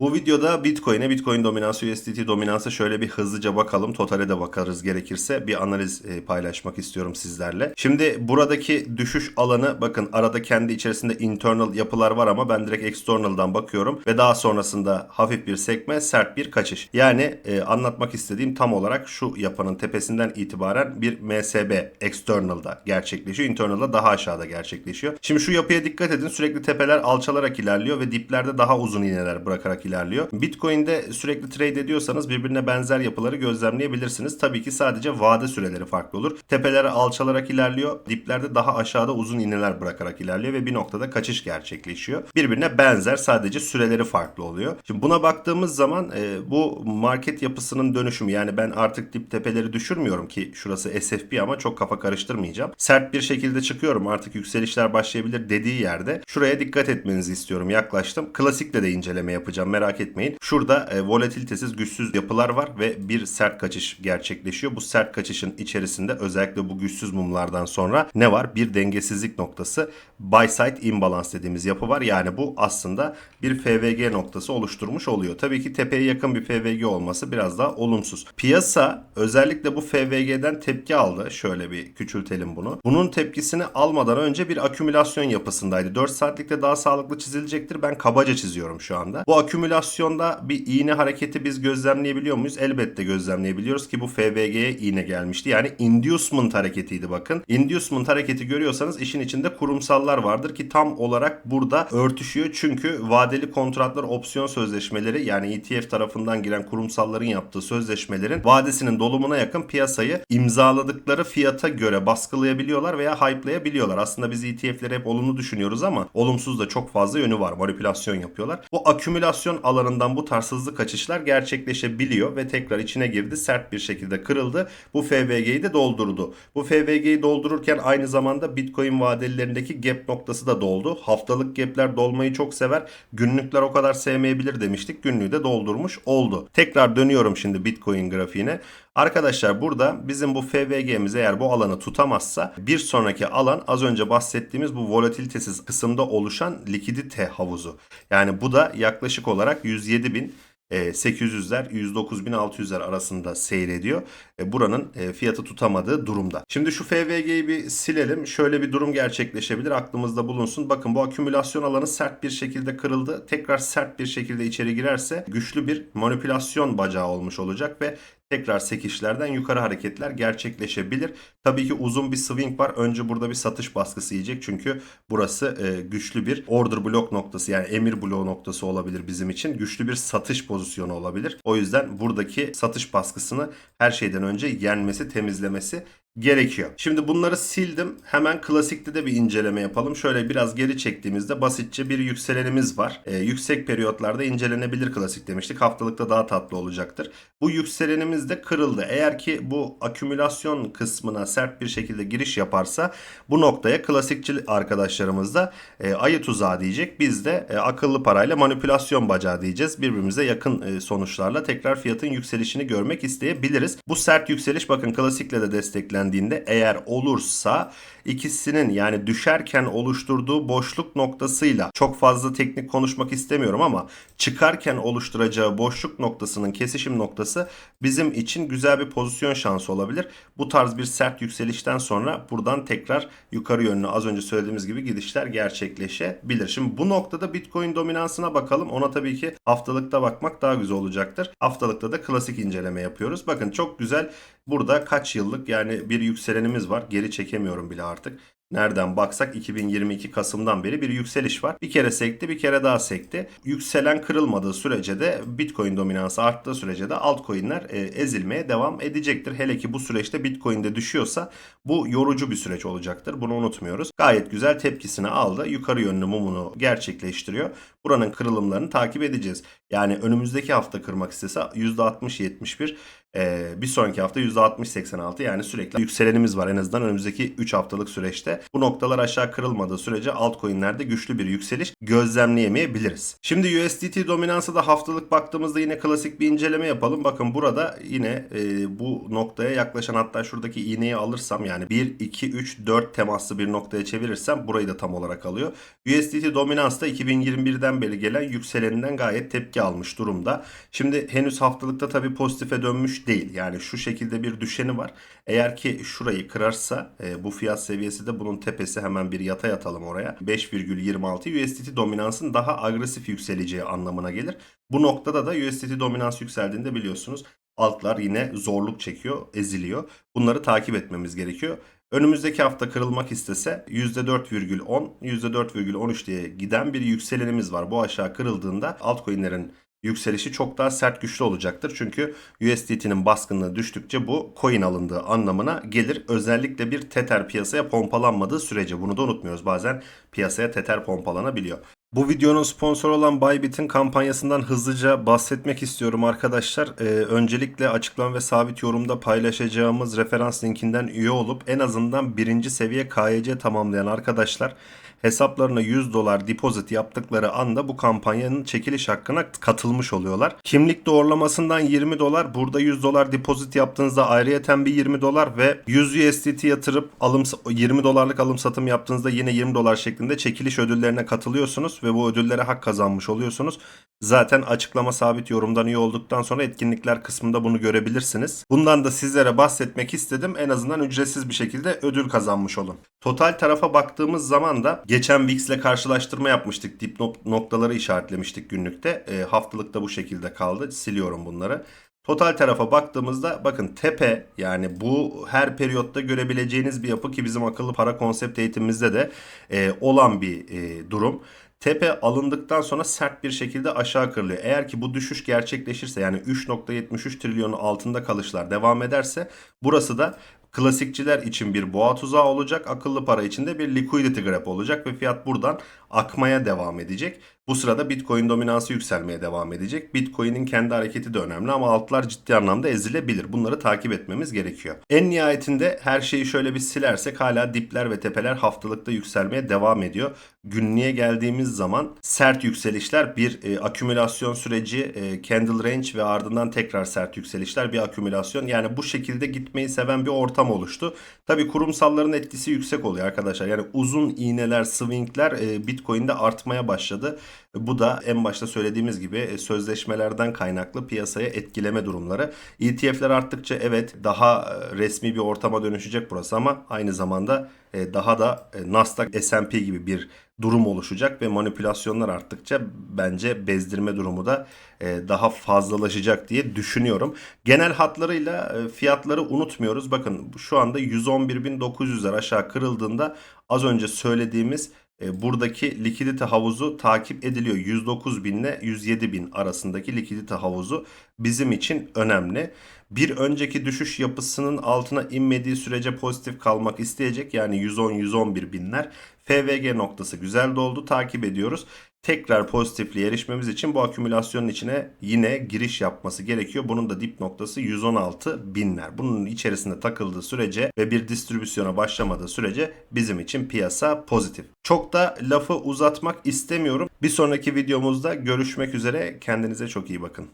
Bu videoda Bitcoin'e, Bitcoin dominansı, USDT dominansı şöyle bir hızlıca bakalım. Totale de bakarız gerekirse. Bir analiz e, paylaşmak istiyorum sizlerle. Şimdi buradaki düşüş alanı bakın arada kendi içerisinde internal yapılar var ama ben direkt external'dan bakıyorum. Ve daha sonrasında hafif bir sekme, sert bir kaçış. Yani e, anlatmak istediğim tam olarak şu yapının tepesinden itibaren bir MSB external'da gerçekleşiyor. Internal'da daha aşağıda gerçekleşiyor. Şimdi şu yapıya dikkat edin. Sürekli tepeler alçalarak ilerliyor ve diplerde daha uzun iğneler bırakarak ilerliyor. Bitcoin'de sürekli trade ediyorsanız birbirine benzer yapıları gözlemleyebilirsiniz. Tabii ki sadece vade süreleri farklı olur. Tepeler alçalarak ilerliyor. Diplerde daha aşağıda uzun iğneler bırakarak ilerliyor ve bir noktada kaçış gerçekleşiyor. Birbirine benzer sadece süreleri farklı oluyor. Şimdi buna baktığımız zaman e, bu market yapısının dönüşümü yani ben artık dip tepeleri düşürmüyorum ki şurası SFP ama çok kafa karıştırmayacağım. Sert bir şekilde çıkıyorum artık yükselişler başlayabilir dediği yerde şuraya dikkat etmenizi istiyorum. Yaklaştım. Klasikle de inceleme yapacağım merak etmeyin. Şurada e, volatilitesiz güçsüz yapılar var ve bir sert kaçış gerçekleşiyor. Bu sert kaçışın içerisinde özellikle bu güçsüz mumlardan sonra ne var? Bir dengesizlik noktası. Buy side imbalance dediğimiz yapı var. Yani bu aslında bir FVG noktası oluşturmuş oluyor. Tabii ki tepeye yakın bir FVG olması biraz daha olumsuz. Piyasa özellikle bu FVG'den tepki aldı. Şöyle bir küçültelim bunu. Bunun tepkisini almadan önce bir akümülasyon yapısındaydı. 4 saatlikte daha sağlıklı çizilecektir. Ben kabaca çiziyorum şu anda. Bu akümülasyonda bir iğne hareketi biz gözlemleyebiliyor muyuz? Elbette gözlemleyebiliyoruz ki bu FVG'ye iğne gelmişti. Yani inducement hareketiydi bakın. Inducement hareketi görüyorsanız işin içinde kurumsallar vardır ki tam olarak burada örtüşüyor. Çünkü vadeli kontratlar opsiyon sözleşmeleri yani ETF tarafından giren kurumsalların yaptığı sözleşmelerin vadesinin dolumuna yakın piyasayı imzaladıkları fiyata göre baskılayabiliyorlar veya hype'layabiliyorlar. Aslında biz ETF'leri hep olumlu düşünüyoruz ama olumsuz da çok fazla yönü var. Manipülasyon yapıyorlar. Bu akümülasyon alanından bu tarz hızlı kaçışlar gerçekleşebiliyor ve tekrar içine girdi. Sert bir şekilde kırıldı. Bu FVG'yi de doldurdu. Bu FVG'yi doldururken aynı zamanda Bitcoin vadelilerindeki gap noktası da doldu. Haftalık gapler dolmayı çok sever. Günlükler o kadar sevmeyebilir demiştik. Günlüğü de doldurmuş oldu. Tekrar dönüyorum şimdi Bitcoin grafiğine. Arkadaşlar burada bizim bu FVG'miz eğer bu alanı tutamazsa bir sonraki alan az önce bahsettiğimiz bu volatilitesiz kısımda oluşan likidite havuzu. Yani bu da yaklaşık olarak 107 bin 800'ler 109.600'ler arasında seyrediyor. E, Buranın e, fiyatı tutamadığı durumda. Şimdi şu FVG'yi bir silelim. Şöyle bir durum gerçekleşebilir. Aklımızda bulunsun. Bakın bu akümülasyon alanı sert bir şekilde kırıldı. Tekrar sert bir şekilde içeri girerse güçlü bir manipülasyon bacağı olmuş olacak ve tekrar sekişlerden yukarı hareketler gerçekleşebilir. Tabii ki uzun bir swing var. Önce burada bir satış baskısı yiyecek. Çünkü burası e, güçlü bir order block noktası yani emir bloğu noktası olabilir bizim için. Güçlü bir satış pozisyonu olabilir. O yüzden buradaki satış baskısını her şeyden önce yenmesi, temizlemesi gerekiyor. Şimdi bunları sildim. Hemen klasikte de bir inceleme yapalım. Şöyle biraz geri çektiğimizde basitçe bir yükselenimiz var. Ee, yüksek periyotlarda incelenebilir klasik demiştik. Haftalıkta daha tatlı olacaktır. Bu yükselenimiz de kırıldı. Eğer ki bu akümülasyon kısmına sert bir şekilde giriş yaparsa bu noktaya klasikçi arkadaşlarımız da e, ayı tuzağı diyecek. Biz de e, akıllı parayla manipülasyon bacağı diyeceğiz. Birbirimize yakın e, sonuçlarla tekrar fiyatın yükselişini görmek isteyebiliriz. Bu sert yükseliş bakın klasikle de desteklendi dendiğinde eğer olursa ikisinin yani düşerken oluşturduğu boşluk noktasıyla çok fazla teknik konuşmak istemiyorum ama çıkarken oluşturacağı boşluk noktasının kesişim noktası bizim için güzel bir pozisyon şansı olabilir. Bu tarz bir sert yükselişten sonra buradan tekrar yukarı yönlü az önce söylediğimiz gibi gidişler gerçekleşebilir. Şimdi bu noktada Bitcoin dominansına bakalım. Ona tabii ki haftalıkta bakmak daha güzel olacaktır. Haftalıkta da klasik inceleme yapıyoruz. Bakın çok güzel burada kaç yıllık yani bir yükselenimiz var. Geri çekemiyorum bile artık. Nereden baksak 2022 Kasım'dan beri bir yükseliş var. Bir kere sekti bir kere daha sekti. Yükselen kırılmadığı sürece de Bitcoin dominansı arttığı sürece de altcoin'ler e, ezilmeye devam edecektir. Hele ki bu süreçte Bitcoin'de düşüyorsa bu yorucu bir süreç olacaktır. Bunu unutmuyoruz. Gayet güzel tepkisini aldı. Yukarı yönlü mumunu gerçekleştiriyor. Buranın kırılımlarını takip edeceğiz. Yani önümüzdeki hafta kırmak istese %60-71 ee, bir sonraki hafta %60-86 yani sürekli yükselenimiz var en azından önümüzdeki 3 haftalık süreçte. Bu noktalar aşağı kırılmadığı sürece altcoin'lerde güçlü bir yükseliş gözlemleyemeyebiliriz. Şimdi USDT dominansı da haftalık baktığımızda yine klasik bir inceleme yapalım. Bakın burada yine e, bu noktaya yaklaşan hatta şuradaki iğneyi alırsam yani 1, 2, 3, 4 temaslı bir noktaya çevirirsem burayı da tam olarak alıyor. USDT dominans da 2021'den günden beri gelen yükseleninden gayet tepki almış durumda. Şimdi henüz haftalıkta tabii pozitife dönmüş değil. Yani şu şekilde bir düşeni var. Eğer ki şurayı kırarsa e, bu fiyat seviyesi de bunun tepesi hemen bir yatay atalım oraya. 5,26 USDT dominansın daha agresif yükseleceği anlamına gelir. Bu noktada da USDT dominans yükseldiğinde biliyorsunuz altlar yine zorluk çekiyor, eziliyor. Bunları takip etmemiz gerekiyor. Önümüzdeki hafta kırılmak istese %4,10, %4,13 diye giden bir yükselenimiz var. Bu aşağı kırıldığında altcoin'lerin yükselişi çok daha sert güçlü olacaktır. Çünkü USDT'nin baskınlığı düştükçe bu coin alındığı anlamına gelir. Özellikle bir tether piyasaya pompalanmadığı sürece bunu da unutmuyoruz. Bazen piyasaya tether pompalanabiliyor. Bu videonun sponsoru olan Bybit'in kampanyasından hızlıca bahsetmek istiyorum arkadaşlar. Ee, öncelikle açıklama ve sabit yorumda paylaşacağımız referans linkinden üye olup en azından birinci seviye KYC tamamlayan arkadaşlar hesaplarına 100 dolar depozit yaptıkları anda bu kampanyanın çekiliş hakkına katılmış oluyorlar. Kimlik doğrulamasından 20 dolar, burada 100 dolar depozit yaptığınızda ayrıyeten bir 20 dolar ve 100 USDT yatırıp alım 20 dolarlık alım satım yaptığınızda yine 20 dolar şeklinde çekiliş ödüllerine katılıyorsunuz ve bu ödüllere hak kazanmış oluyorsunuz. Zaten açıklama sabit yorumdan üye olduktan sonra etkinlikler kısmında bunu görebilirsiniz. Bundan da sizlere bahsetmek istedim. En azından ücretsiz bir şekilde ödül kazanmış olun. Total tarafa baktığımız zaman da geçen VIX ile karşılaştırma yapmıştık. Dip nok- noktaları işaretlemiştik günlükte. E, haftalıkta bu şekilde kaldı. Siliyorum bunları. Total tarafa baktığımızda bakın tepe yani bu her periyotta görebileceğiniz bir yapı ki bizim akıllı para konsept eğitimimizde de e, olan bir e, durum. Tepe alındıktan sonra sert bir şekilde aşağı kırılıyor. Eğer ki bu düşüş gerçekleşirse yani 3.73 trilyonun altında kalışlar devam ederse burası da klasikçiler için bir boğa tuzağı olacak. Akıllı para için de bir liquidity grab olacak ve fiyat buradan akmaya devam edecek. Bu sırada Bitcoin dominansı yükselmeye devam edecek. Bitcoin'in kendi hareketi de önemli ama altlar ciddi anlamda ezilebilir. Bunları takip etmemiz gerekiyor. En nihayetinde her şeyi şöyle bir silersek hala dipler ve tepeler haftalıkta yükselmeye devam ediyor. Günlüğe geldiğimiz zaman sert yükselişler bir e, akümülasyon süreci, e, candle range ve ardından tekrar sert yükselişler bir akümülasyon. Yani bu şekilde gitmeyi seven bir ortam oluştu. Tabi kurumsalların etkisi yüksek oluyor arkadaşlar. Yani uzun iğneler, swingler e, Bitcoin'de artmaya başladı. Bu da en başta söylediğimiz gibi e, sözleşmelerden kaynaklı piyasaya etkileme durumları. ETF'ler arttıkça evet daha e, resmi bir ortama dönüşecek burası ama aynı zamanda e, daha da Nasdaq, S&P gibi bir durum oluşacak ve manipülasyonlar arttıkça bence bezdirme durumu da daha fazlalaşacak diye düşünüyorum. Genel hatlarıyla fiyatları unutmuyoruz. Bakın şu anda 111.900'ler aşağı kırıldığında az önce söylediğimiz e, buradaki likidite havuzu takip ediliyor. 109 bin ile 107 bin arasındaki likidite havuzu bizim için önemli. Bir önceki düşüş yapısının altına inmediği sürece pozitif kalmak isteyecek. Yani 110-111 binler. FVG noktası güzel doldu. Takip ediyoruz tekrar pozitifliğe erişmemiz için bu akümülasyonun içine yine giriş yapması gerekiyor. Bunun da dip noktası 116 binler. Bunun içerisinde takıldığı sürece ve bir distribüsyona başlamadığı sürece bizim için piyasa pozitif. Çok da lafı uzatmak istemiyorum. Bir sonraki videomuzda görüşmek üzere. Kendinize çok iyi bakın.